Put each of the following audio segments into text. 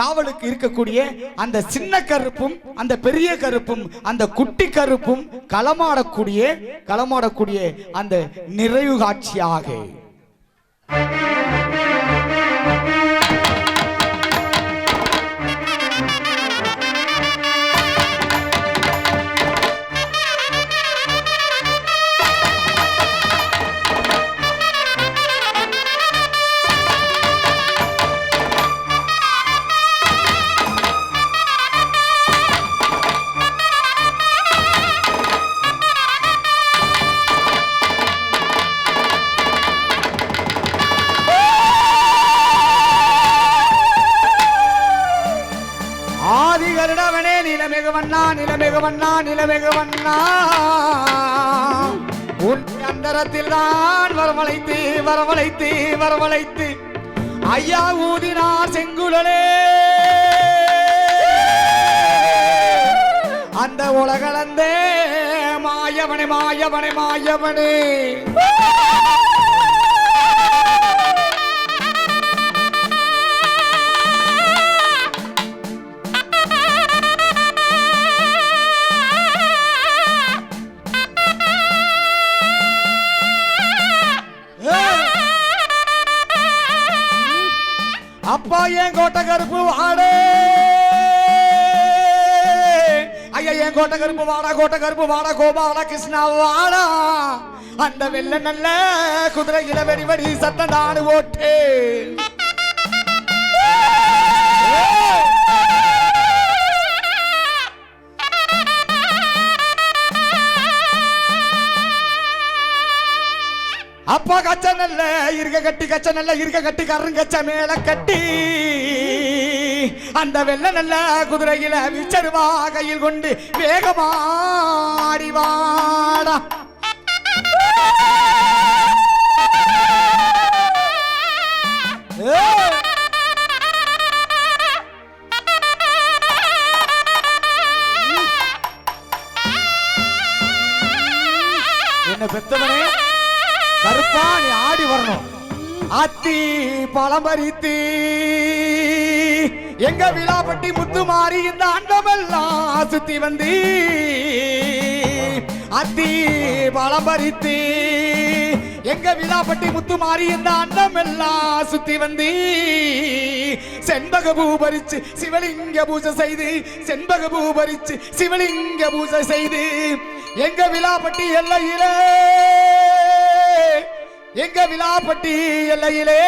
காவலுக்கு இருக்கக்கூடிய அந்த சின்ன கருப்பும் அந்த பெரிய கருப்பும் அந்த குட்டி கருப்பும் களமாடக்கூடிய களமாடக்கூடிய அந்த நிறைவு காட்சியாக. நிலமிகவண்ணா நிலமிகு வண்ணா உன் அந்தரத்தில் தான் வரவழைத்து வரவழைத்து வரவழைத்து. ஐயா ஊதினார் செங்குழலே அந்த உலகளந்தே மாயவனே மாயவனே மாயவனே. கோட்டை கருப்பு வாடே. ஐயா என் கோட்டை கருப்பு வாடா கோட்டை கருப்பு வாடா கோபால கிருஷ்ணா வாடா. அந்த வெள்ள நல்ல குதிரை இளவெடி வடி சத்தம் நாடு ஓட்டு. அப்பா கச்ச நல்ல இருக்க கட்டி கச்ச நல்ல இருக்க கட்டி கருங்கச்ச மேல கட்டி. அந்த வெள்ள நல்ல குதிரையில விச்சருவா கையில் கொண்டு வேகமாடி வாடா என்ன பெத்தவனே? கருப்பா நீ ஆடி வரணும். அத்தி பழம் எங்க விழாப்பட்டி முத்து மாறி இந்த அண்டமெல்லாம் சுத்தி வந்து. அத்தி பழம் பறித்து எங்க விழாப்பட்டி முத்து மாறி இந்த அண்டமெல்லாம் சுத்தி வந்து. செண்பக பூ பறிச்சு சிவலிங்க பூஜை செய்து செண்பக பூ பறிச்சு சிவலிங்க பூஜை செய்து. எங்க விழாப்பட்டி எல்லையிலே எங்க விழாப்பட்டி எல்லையிலே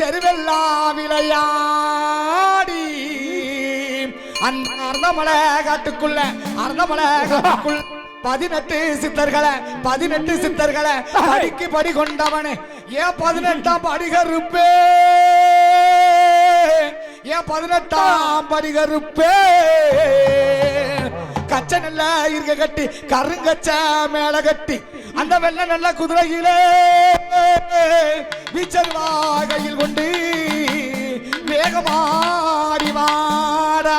தெருவெல்லாம் விளையாடி. அந்த அர்ணமலை காட்டுக்குள்ள அர்ணமலை காட்டுக்குள்ள பதினெட்டு சித்தர்களை பதினெட்டு சித்தர்களை படிக்கு படி கொண்டவனே. ஏன் பதினெட்டாம் படிகருப்பே? ஏன் பதினெட்டாம் படிகருப்பே? கச்ச நல்ல இருக்க கட்டி கருங்கச்ச மேல கட்டி அந்த வெள்ள நல்ல குதிரையிலே வீச்சல் கையில் கொண்டு வேகமாடி வாடா.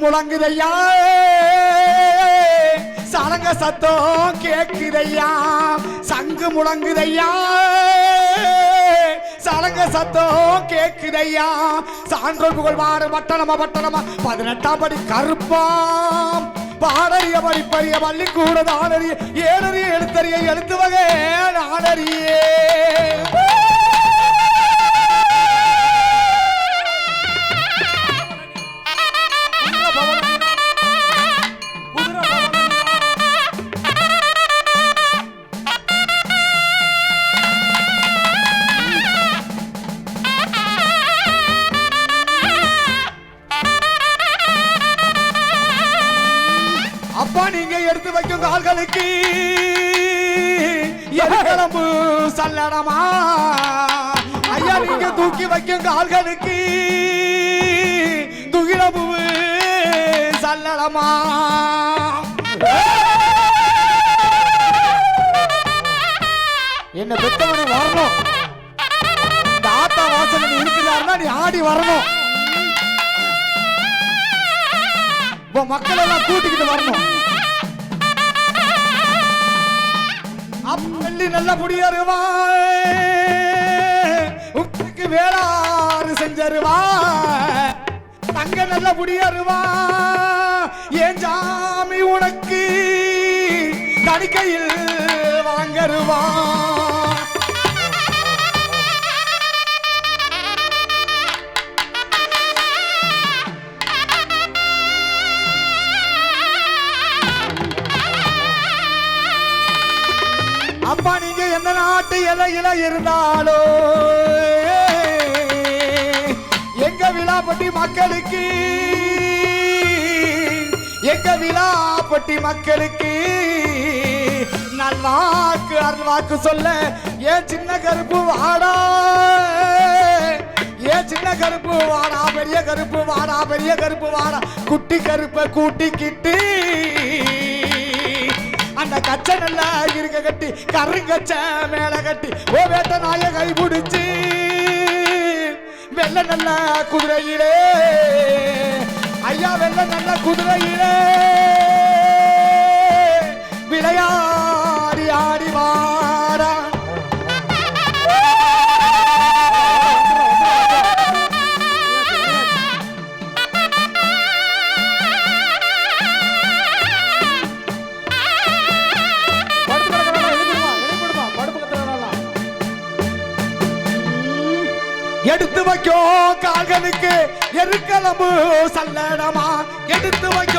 முழங்குதையா? சலங்க சத்தம் கேட்குதையா? சங்கு முழங்குதையா? சலங்க சத்தம் கேட்குதையா? சான்றோர் புகழ்வாறு பட்டணமா பட்டணமா? பதினெட்டாம் படி கருப்பாம். பாடறிய படிப்பறிய பள்ளிக்கூட நாடறிய ஏழறிய எழுத்தறிய எழுத்து வகை நாடறியே. ஆனா நீ ஆடி வரணும். உன் மக்கள் எல்லாம் கூட்டிக்கிட்டு வரணும். அப்பள்ளி நல்ல முடியருவாய் உப்புக்கு வேளாறு செஞ்சருவா தங்க நல்ல முடியருவா ஏன் ஜாமி உனக்கு தணிக்கையில் வாங்கருவான் அப்பா நீங்க எந்த நாட்டு இலையில இருந்தாலோ எங்க விழாப்பட்டி மக்களுக்கு? எங்க விழாப்பட்டி மக்களுக்கு? நான் வாக்கு அருள் வாக்கு சொல்ல ஏன் சின்ன கருப்பு வாடா ஏன் சின்ன கருப்பு வாடா பெரிய கருப்பு வாடா பெரிய கருப்பு வாடா. குட்டி கருப்பை கூட்டிக்கிட்டு அந்த கச்சை நல்லா இருக்க கட்டி கருங்கச்ச மேல கட்டி ஓ வேட்ட நாய கை பிடிச்சி வெள்ள நல்ல குதிரையிலே. ஐயா வெள்ள நல்ல குதிரையிலே. விளையா சல்லடமா எடுத்து வை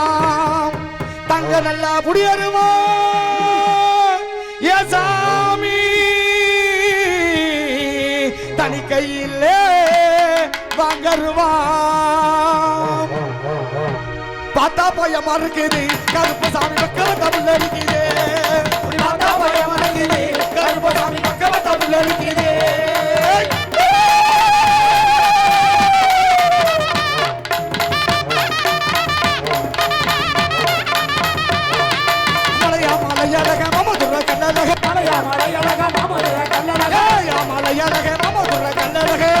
எல்லாம் தங்க நல்லா புடியருமா ஏ சாமி தனி கையிலே வாங்கருமா பார்த்தா பயமா இருக்குது கருப்பு சாமி பக்கம் தமிழ் இருக்குது பார்த்தா பயமா இருக்குது கருப்பு சாமி பக்கம் தமிழ் இருக்குது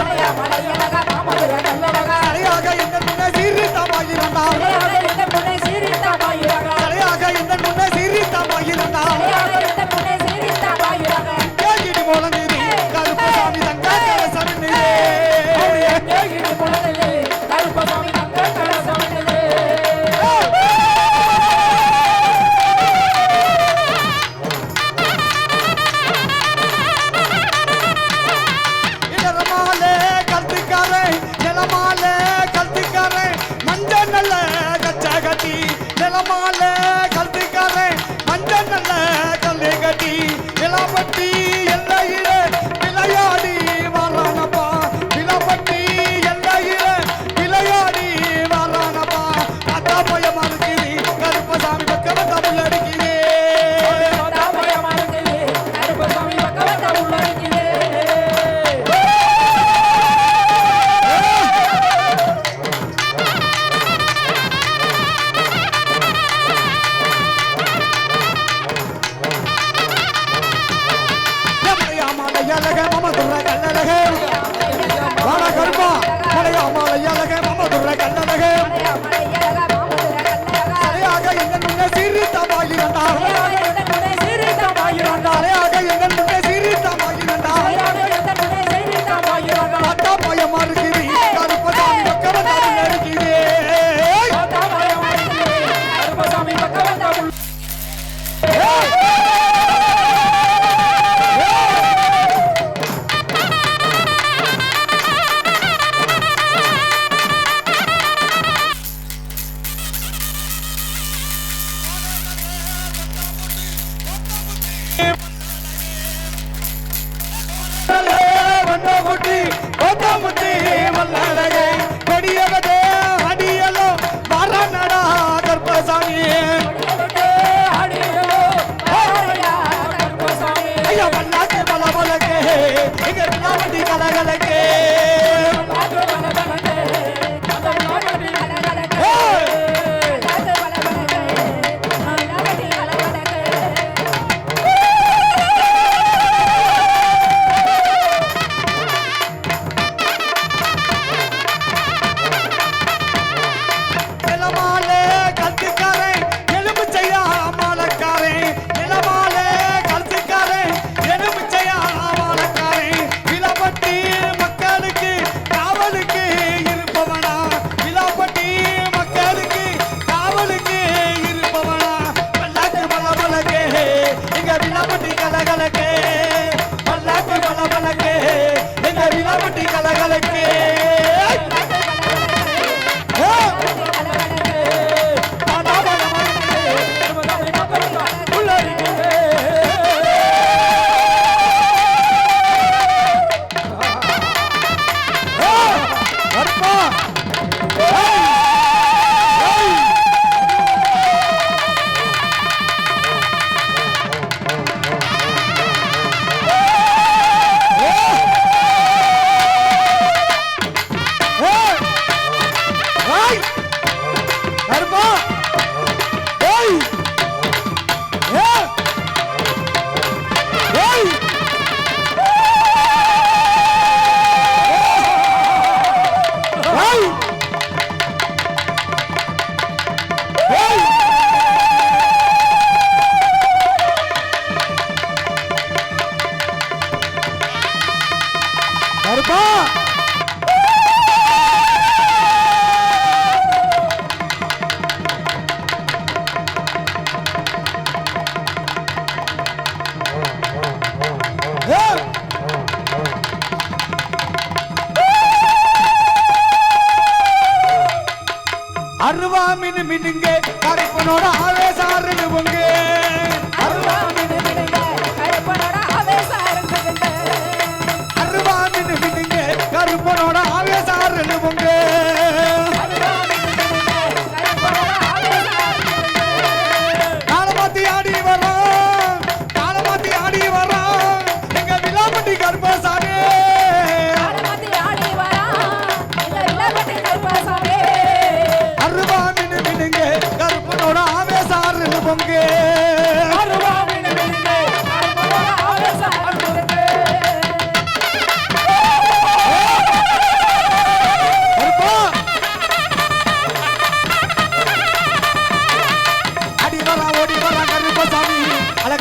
மலையா மலையா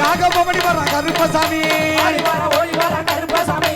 நாகபவனி வர கருப்பசாமி. ஓடி வர கருப்பசாமி.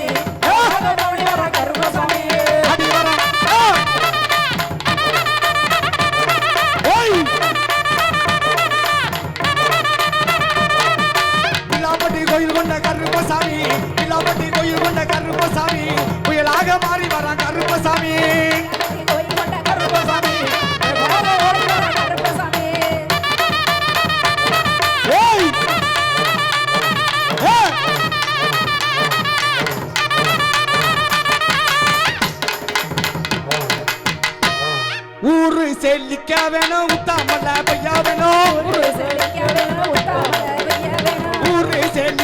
செல்லிக்க வேணும் உத்தாமல்ல பையா வேணும். ஊரு செல்லிக்க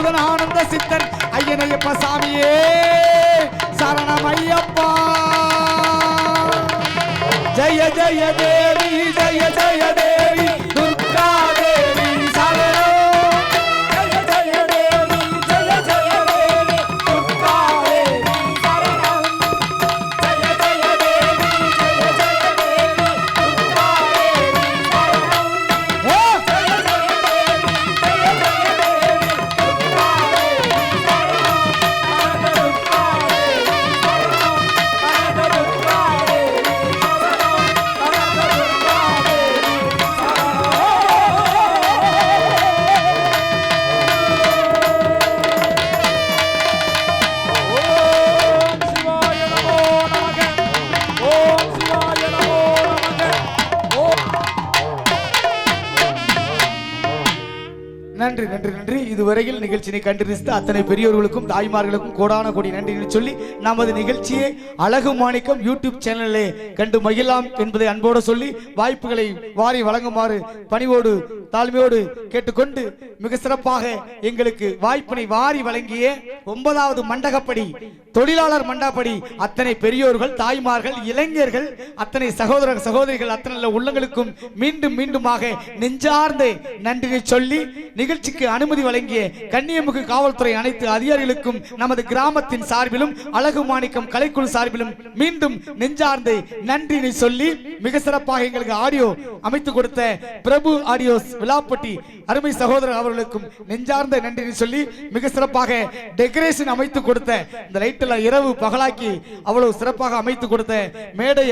சிவன் ஆனந்த சித்தன். ஐயனையப்ப சாமியே சரணம் ஐயப்பா. ஜய ஜய தேவி ஜய ஜய இதுவரையில் நிகழ்ச்சியை கண்டிருந்த அத்தனை பெரியோர்களுக்கும் தாய்மார்களுக்கும் கோடான கோடி நன்றிகளை சொல்லி நமது நிகழ்ச்சியை அழகு மாணிக்கம் யூடியூப் சேனலிலே கண்டு மகிழலாம் என்பதை அன்போடு சொல்லி வாய்ப்புகளை வாரி வழங்குமாறு பணிவோடு தாழ்மையோடு கேட்டுக்கொண்டு மிக சிறப்பாக எங்களுக்கு வாய்ப்பினை வாரி வழங்கிய ஒன்பதாவது மண்டகப்படி தொழிலாளர் மண்டபப்படி அத்தனை பெரியோர்கள் தாய்மார்கள் இளைஞர்கள் அத்தனை சகோதர சகோதரிகள் அத்தனை உள்ளங்களுக்கும் மீண்டும் மீண்டுமாக நெஞ்சார்ந்த நன்றியை சொல்லி நிகழ்ச்சிக்கு அனுமதி வழங்கிய அன்னையே கன்னியமுகு காவல்துறை அனைத்து அதிகாரிகளுக்கும் நமது கிராமத்தின் சார்பிலும் அழகு மாணிக்கம் கலைக்குழு சார்பிலும் மீண்டும் நெஞ்சார்ந்து நன்றினை சொல்லி மிக சிறப்பாக எங்களுக்கு ஆடியோ அமைத்து கொடுத்த பிரபு ஆடியோஸ் விழாப்பட்டி அருமை சகோதரர் அவர்களுக்கும் நெஞ்சார்ந்த நன்றினை சொல்லி மிக சிறப்பாக டெக்கரேஷன் அமைத்து கொடுத்த இந்த லைட்டெல்லாம் இரவு பகலாக்கி அவ்வளவு சிறப்பாக அமைத்து கொடுத்த மேடை